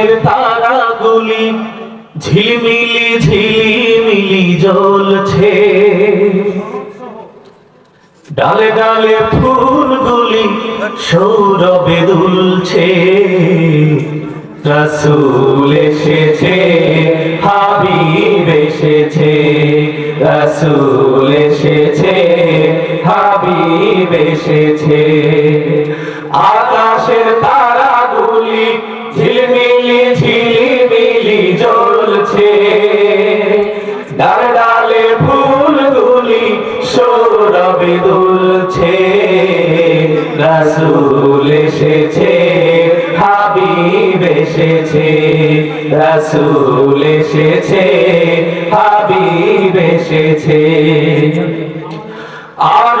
আকাশের তারাগুলি ঝিলমিলি ঝিলিমিলি জ্বলছে। ডালে ডালে ফুলগুলি সৌরভে দুলছে। রসুল এসেছে, হাবিব এসেছে, রসুল এসেছে, হাবিব এসেছে। আকাশের তারাগুলি ঝিলিমিলি সৌরভে দুলছে রসুল এসেছে হাবিব এসেছে রসুল এসেছে হাবিব এসেছে। আরব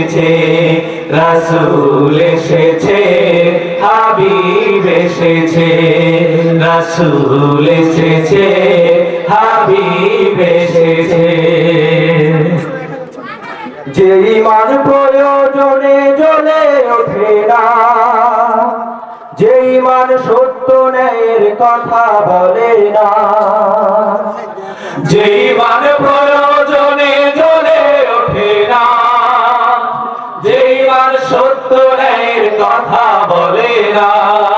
এসেছে, রসুল এসেছে, হাবিব এসেছে, রসুল এসেছে, হাবিব এসেছে। যে ইমান প্রয়োজনে জ্বলে ওঠে না, যে ইমান সত্য ন্যায়ের কথা বলে না যেই মান প্রয়োজনে কথা বলে না।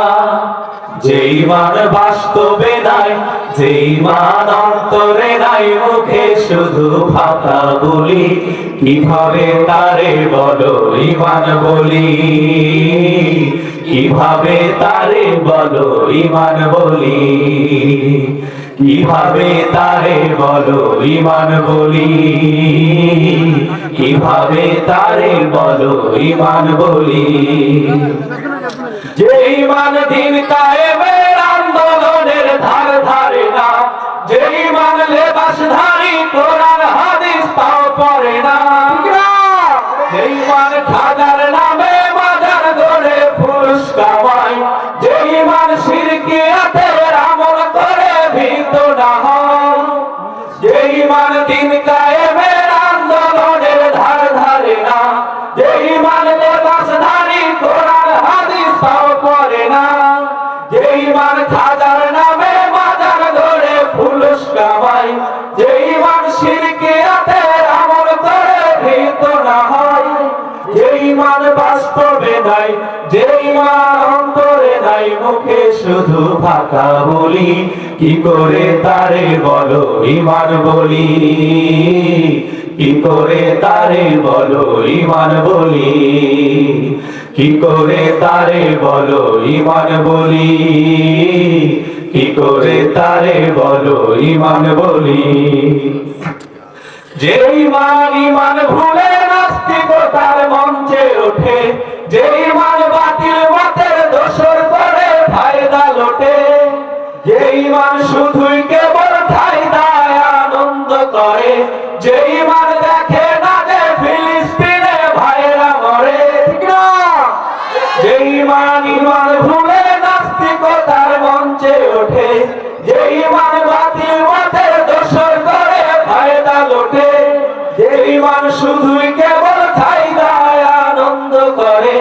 যেই মান বাস্তবে নাই, যেই মান অন্তরে নাই, মুখে শুধু ফাঁকা বলি। কীভাবে তারে বলো ইমান বলি? কীভাবে তারে বলো ইমান বলি? কীভাবে তারে বলো ইমান বলি? কীভাবে তারে বলো ইমান বলি? যে ইমান দিন কায়েমের আন্দোলনের ধার ধারে না, যে ইমান লেবাস ধারী কোরআন, হাদিস তাও পড়ে না। যে ইমান খাজার নামে মাজার ধরে ফুরুষ কামাই, যে ইমান শিরকিয়াতের আমল করে ভীত না হয় যে ইমান দিন কায়েমের যে ইমান খাজার নামে মাজার ধরে ফুলুস কামাই যে ইমান শিরকিয়াতের আমল করে ভীত না যে ইমান বাস্তবে নাই যে ইমান অন্তরে নাই, মুখে শুধু ফাঁকা বলি, কি করে তারে বলো ইমান বলি? কি করে তারে বলো ইমান বলি? কি করে তারে বলো ইমান বলি? কি করে তারে বলো ইমান বলি? যে ইমান ইমান ভুলে নাস্তিকতার মঞ্চে ওঠে, যে ইমান বাতিল মতের দোষর করে ফায়দা লোটে। যে ইমান শুধুই কেবল ফায়দায় আনন্দ করে, যে ইমান ফায়দা লোটে যে ইমান শুধুই কেবল ফায়দায় আনন্দ করে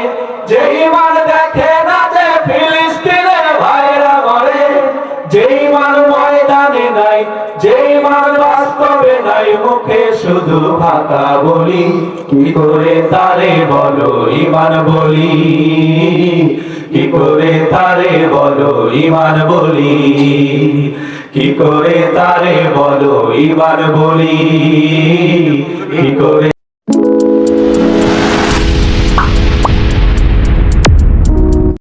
যে ইমান দেখে না যে ফিলিস্তিনের ভাইরা মরে যে ইমান ময়দানে নাই যে ইমান বাস্তবে নাই, মুখে শুধু ভাকা বলি, কি করে তারে বলো ইমান বলি? কি করে তারে বলো ইমান বলি? কি করে তারে বলো? এবার বলি কি করে